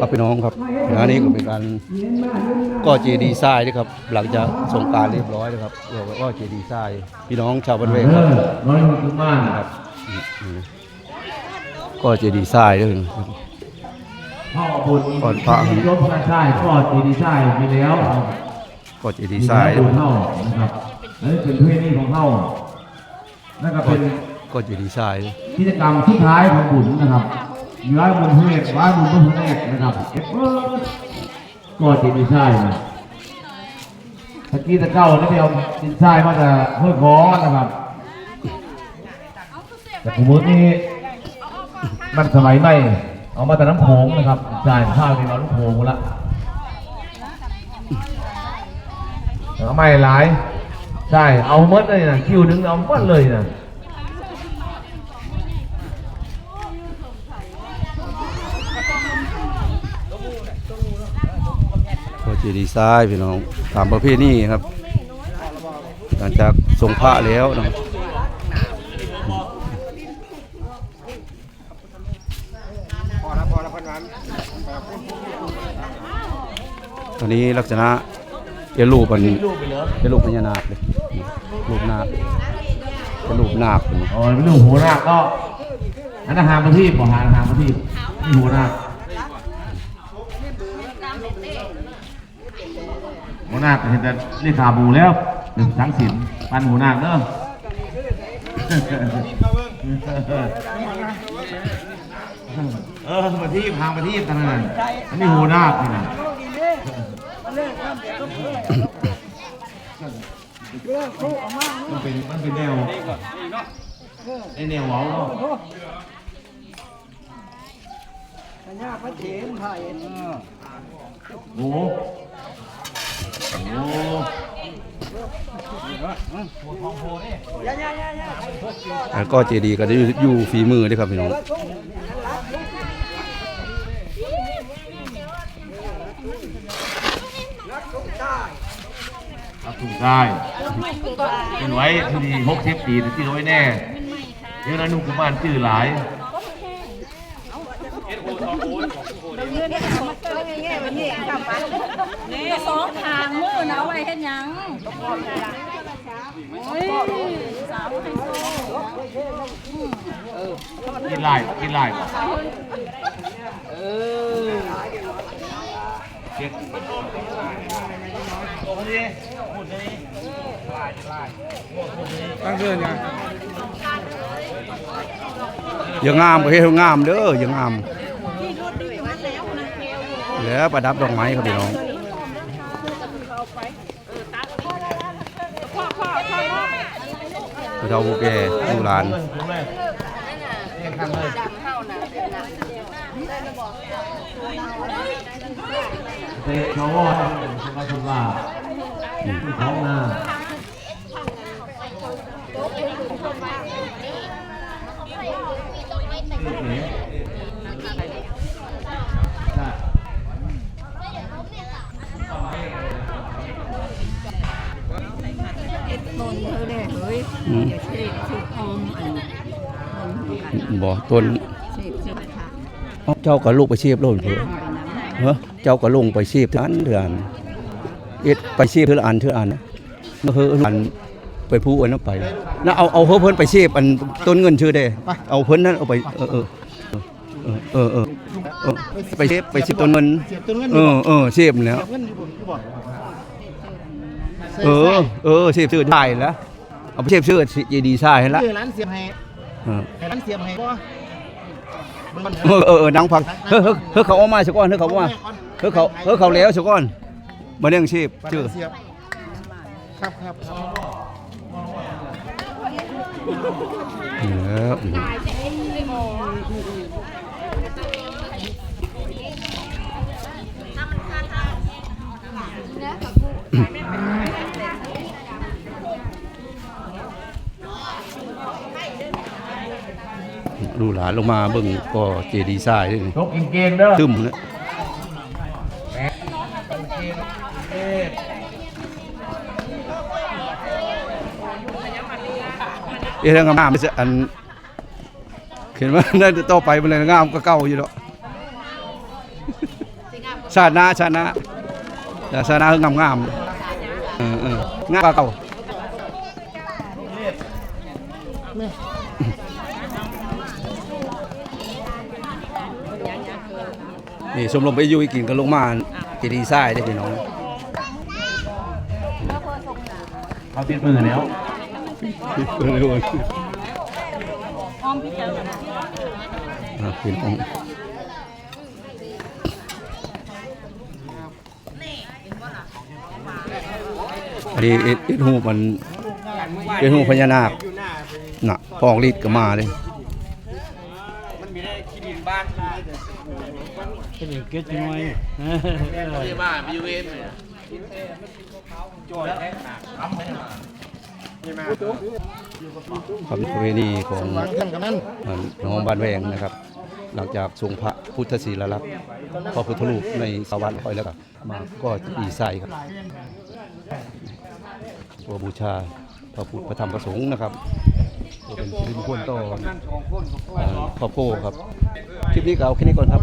ครับพี่น้องครับงานนี้ก็เป็นการก็เจดีทรายนะครับ หลังจากสงกรารเรียบร้อยนะครับเราก็เจดีทรายพี่น้องชาวบ้านเวงครับน้อยมุสมานครับอืมอืมก็เจดีทรายด้วยนะครับพ่อบุญก่อนพระยกชาชายพ่อตีดีชายมีแล้วก็เจดีทรายมีนะแล้วครับบุญเฮานะครับนั่นเป็นเพศนี้ของเฮานั่นก็เป็นก็เจดีทรายกิจกรรมสุดท้ายของบุญนะครับ ย้ายบุญเพศย้ายบุญพระเพศนะครับเอฟเออก็ตีดีชายนะตะกี้ตะเก้านี่เดียวตีดีชายมาจากห้วยคอนะครับแต่ผมว่านี่มันสมัยใหม่เอามาแต่น้ำโขงนะครับจ่ายข้าวนี่เราน้ำโขงละแต่ไม่หลายใช่เอาหมดเลยนะคิวหนึงเอาหมดเลยนะ ก็ เจดีทรายพี่น้องตามประเพณีครับ หลังจากทรงพระแล้วนะครับตอนนี้ลักษณะเป็นรูปมันเป็นรูปพญานาคเลยรูปนาคเป็นรูปนาคอ๋อเป็นรื่องหัวหน้าก็อันนั้นหางประทีปบอกหางหางประทีปนี่หัวหน้าหัวห น้าเห็นแต่เรียกขาบูแล้วหนึ่งสังสินปันหัวน้าเนอะเออมาที่พางมาที่ทางนั้นอันนี้หัวน้าพี่นะมันเป็นมันเป็นแนวไอแนวเว้าเนาะสัญญาพระเถรไทยโอ้โหโอ้โห แล้วก็เจดีย์ก็จะอยู่อยู่ฝีมือด้วยครับพี่น้อง รับถูกได้เป็นไว้ที่ดีหกสิบปีที่เราไว้แน่เดี๋ยวนั้นนุ่มกุมารชื่อหลายนี่สองทางมือนะเอาไว้เฮ็ดหยัง โอ้ยสาวไฮโซกินหลายกินหลายเก็บอย่างงามก็เฮ็ดให้งามเด้ออย่างงามแล้วประดับดอกไม้ครับพี่น้อง ผู้เฒ่าผู้แก่ผู้หลานเตะเขาว่าสมาสุลาที่ท้องน้าใช่ ต้นเธอได้เฮ้ย อืม อย่าเสพสุดอมอันต้นของกัน บ่ต้นเจ้าก็ลูกไปเชียบโลดเถอะเฮ้อเจ้าก็ลงไปเชียบเทื่ออันเถื่อนเอ็ดไปเชียบเทื่อละอันเทื่ออันนะเฮ้ออันไปผู้อันนั้นไปแล้วเอาเอาเพิ่นไปเชียบอันต้นเงินชื่อได้เอาเพิ่นนั้นเอาไปเออเออเออเออไปเชียบไปเชียบต้นเงินเออเออเชียบแล้วเออเออเสียบชื่อได้แล้วเอาไปเสียบชื่อเจดีใช่แล้วร้านเสียบให้ ให้ร้านเสียบให้บ่มันเออเออเออนังพักเฮ้ยเฮ้ยเฮ้ยเขาเอามาสักก้อนเฮ้ยเขาเอามาเฮ้ยเขาเฮ้ยเขาแล้วสักก้อนมาเรื่องชีพชื่อเสียบครับครับแล้ว ลูกหลานลงมาเบิ่งก็เจดีย์ทรายด้วยนี่ชกเก่งๆเด้อตึมนะเอ๊ะทางงามๆอันเห็นว่าน่าจะต่อไปมันเลยงามก็เก่าอยู่แล้วชาติหน้าชาติหน้าแต่ชาติหน้าคืองามงามๆเออเอองามกว่าเก่า นี่ชมรมไปอยู่อีกกินกันลงมาตีดีไซน์ได้อพี่น้องเขาติดมือแล้วอ่าเป็นองค์อันนี้เอ็ดเอ็ดหูมันเอ็ดหูพญานาคน่ะปองฤทธิ์ก็มาเลย เกิดจังไว้ครับประเพณีของหลังท่านกับนั้นอ่าน้องบ้านแวงนะครับ หลังจากทรงพระพุทธศีลลักษณ์พระพุทธรูปในสวรรค์คอยแล้วก็มาก็ดีไซครับตัวบูชาพระพุทธพระธรรมพระสงฆ์นะครับเป็นสิริมงคลต่ออ่าครอบครัวครับ คลิปนี้ก็เอาแค่นี้ก่อนครับ